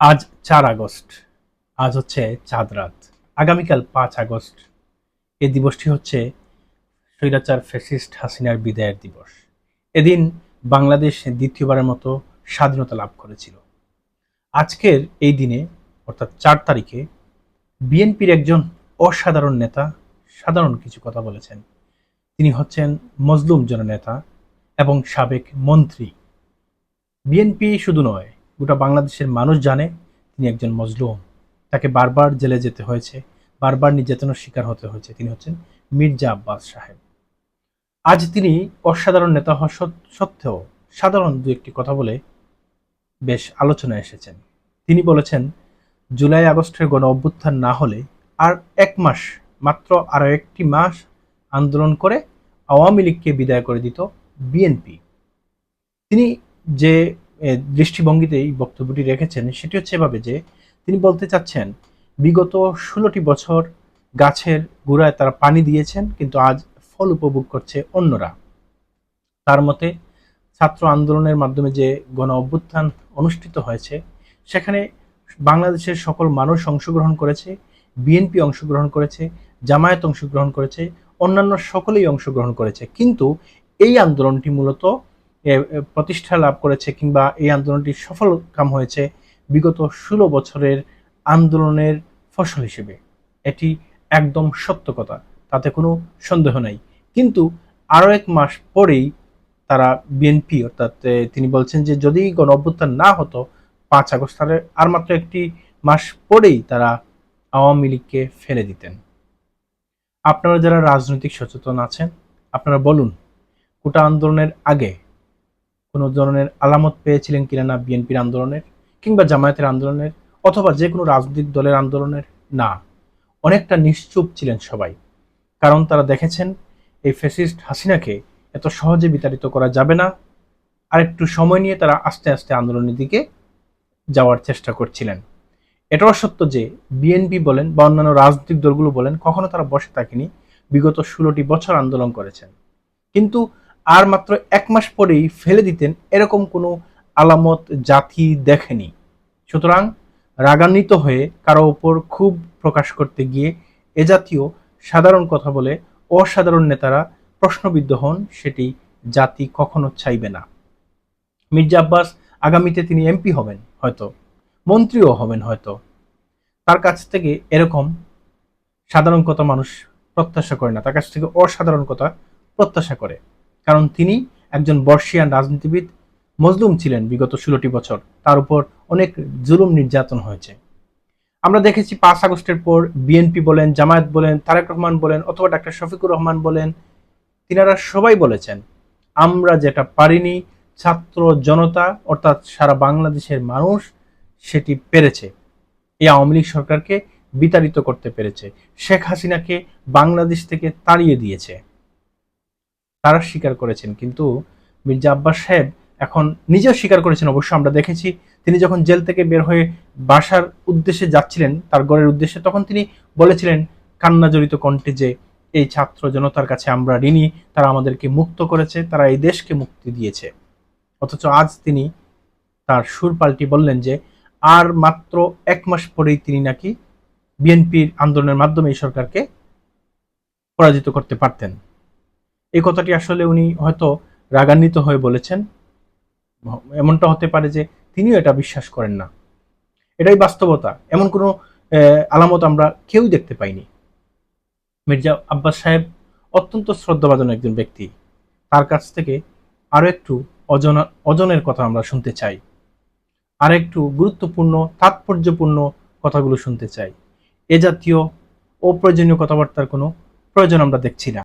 আজ চার আগস্ট। আজ হচ্ছে চাঁদ রাত। আগামীকাল পাঁচ আগস্ট। এই দিবসটি হচ্ছে স্বৈরাচার ফ্যাসিস্ট হাসিনার বিদায়ের দিবস। এদিন বাংলাদেশ দ্বিতীয়বারের মতো স্বাধীনতা লাভ করেছিল। আজকের এই দিনে, অর্থাৎ চার তারিখে, বিএনপির একজন অসাধারণ নেতা, সাধারণ কিছু কথা বলেছেন। তিনি হচ্ছেন মজলুম জননেতা এবং সাবেক মন্ত্রী। বিএনপি শুধু নয় গোটা বাংলাদেশের মানুষ জানে তিনি একজন মজলুম। তাকে বারবার জেলে যেতে হয়েছে, বারবার নির্যাতনের শিকার হতে হয়েছে। তিনি হচ্ছেন মির্জা আব্বাস সাহেব। আজ তিনি অসাধারণ নেতা হওয়া সত্ত্বেও সাধারণ দু একটি কথা বলে বেশ আলোচনায় এসেছেন। তিনি বলেছেন, জুলাই আগস্টের গণ অভ্যুত্থান না হলে আর এক মাস, মাত্র আরও একটি মাস আন্দোলন করে আওয়ামী লীগকে বিদায় করে দিত বিএনপি। তিনি যে দৃষ্টিভঙ্গিতে এই বক্তব্যটি রেখেছেন, সেটি হচ্ছে এভাবে যে তিনি বলতে চাচ্ছেন, বিগত ষোলোটি বছর গাছের গোড়ায় তারা পানি দিয়েছেন, কিন্তু আজ ফল উপভোগ করছে অন্যরা। তার মতে, ছাত্র আন্দোলনের মাধ্যমে যে গণ অভ্যুত্থান অনুষ্ঠিত হয়েছে, সেখানে বাংলাদেশের সকল মানুষ অংশগ্রহণ করেছে, বিএনপি অংশগ্রহণ করেছে, জামায়াত অংশগ্রহণ করেছে, অন্যান্য সকলেই অংশগ্রহণ করেছে। কিন্তু এই আন্দোলনটি মূলত প্রতিষ্ঠা লাভ করেছে কিংবা এই আন্দোলনটি সফল কাম হয়েছে বিগত ষোলো বছরের আন্দোলনের ফসল হিসেবে। এটি একদম সত্য কথা, তাতে কোনো সন্দেহ নাই। কিন্তু আরও এক মাস পরেই তারা বিএনপি অর্থাৎ তিনি বলছেন যে যদি গণ অভ্যুত্থান না হতো, পাঁচ আগস্ট তাহলে আর মাত্র একটি মাস পরেই তারা আওয়ামী লীগকে ফেলে দিতেন। আপনারা যারা রাজনৈতিক সচেতন আছেন, আপনারা বলুন, কোটা আন্দোলনের আগে কোনো ধরনের আলামত পেয়েছিলেন কিনা না বিএনপির আন্দোলনের, কিংবা জামায়াতের আন্দোলনের, অথবা যে কোনো রাজনৈতিক দলের আন্দোলনের? না। অনেকটা নিশ্চুপ ছিলেন সবাই। কারণ তারা দেখেছেন, এই ফেসিস্ট হাসিনাকে এত সহজে বিতাড়িত করা যাবে না। আর একটু সময় নিয়ে তারা আস্তে আস্তে আন্দোলনের দিকে যাওয়ার চেষ্টা করছিলেন। এটাও সত্য যে বিএনপি বলেন বা অন্যান্য রাজনৈতিক দলগুলো বলেন, কখনো তারা বসে থাকেনি। বিগত ষোলোটি বছর আন্দোলন করেছেন। কিন্তু আর মাত্র এক মাস পরেই ফেলে দিতেন এরকম কোনো আলামত জাতি দেখেনি। সুতরাং রাগান্বিত হয়ে কারও ওপর খুব প্রকাশ করতে গিয়ে এ জাতীয় সাধারণ কথা বলে অসাধারণ নেতারা প্রশ্নবিদ্ধ হন, সেটি জাতি কখনো চাইবে না। মির্জা আব্বাস আগামীতে তিনি এমপি হবেন হয়তো, মন্ত্রীও হবেন হয়তো। তার কাছ থেকে এরকম সাধারণ কথা মানুষ প্রত্যাশা করে না, তার কাছ থেকে অসাধারণ কথা প্রত্যাশা করে। কারণ তিনি একজন বর্ষিয়ান রাজনীতিবিদ, মজলুম ছিলেন বিগত ষোলোটি বছর। তার উপর অনেক জুলুম নির্যাতন হয়েছে। আমরা দেখেছি পাঁচ আগস্টের পর বিএনপি বলেন, জামায়াত বলেন, তারেক রহমান বলেন অথবা ডাক্তার শফিকুর রহমান বলেন, তিনারা সবাই বলেছেন, আমরা যেটা পারিনি, ছাত্র জনতা অর্থাৎ সারা বাংলাদেশের মানুষ সেটি পেরেছে। এই আওয়ামী লীগ সরকারকে বিতাড়িত করতে পেরেছে। শেখ হাসিনাকে বাংলাদেশ থেকে তাড়িয়ে দিয়েছে। তারা স্বীকার করেছেন। কিন্তু মির্জা আব্বাস সাহেব এখন নিজেও স্বীকার করেছেন। অবশ্য আমরা দেখেছি তিনি যখন জেল থেকে বের হয়ে বাসার উদ্দেশ্যে যাচ্ছিলেন, তার গড়ের উদ্দেশ্যে, তখন তিনি বলেছিলেন কান্না জড়িত কণ্ঠে যে এই ছাত্র জনতার কাছে আমরা ঋণী, তারা আমাদেরকে মুক্ত করেছে, তারা এই দেশকে মুক্তি দিয়েছে। অথচ আজ তিনি তার সুর পাল্টি বললেন যে, আর মাত্র এক মাস পরেই তিনি নাকি বিএনপির আন্দোলনের মাধ্যমে এই সরকারকে পরাজিত করতে পারতেন। এই কথাটি আসলে উনি হয়তো রাগান্বিত হয়ে বলেছেন। এমনটা হতে পারে যে তিনিও এটা বিশ্বাস করেন না। এটাই বাস্তবতা। এমন কোনো আলামত আমরা কেউ দেখতে পাইনি। মির্জা আব্বাস সাহেব অত্যন্ত শ্রদ্ধাভাজন একজন ব্যক্তি। তার কাছ থেকে আরও একটু অজনা, অজনের কথা আমরা শুনতে চাই। আর একটু গুরুত্বপূর্ণ, তাৎপর্যপূর্ণ কথাগুলো শুনতে চাই। এ জাতীয় অপ্রয়োজনীয় কথাবার্তার কোনো প্রয়োজন আমরা দেখছি না।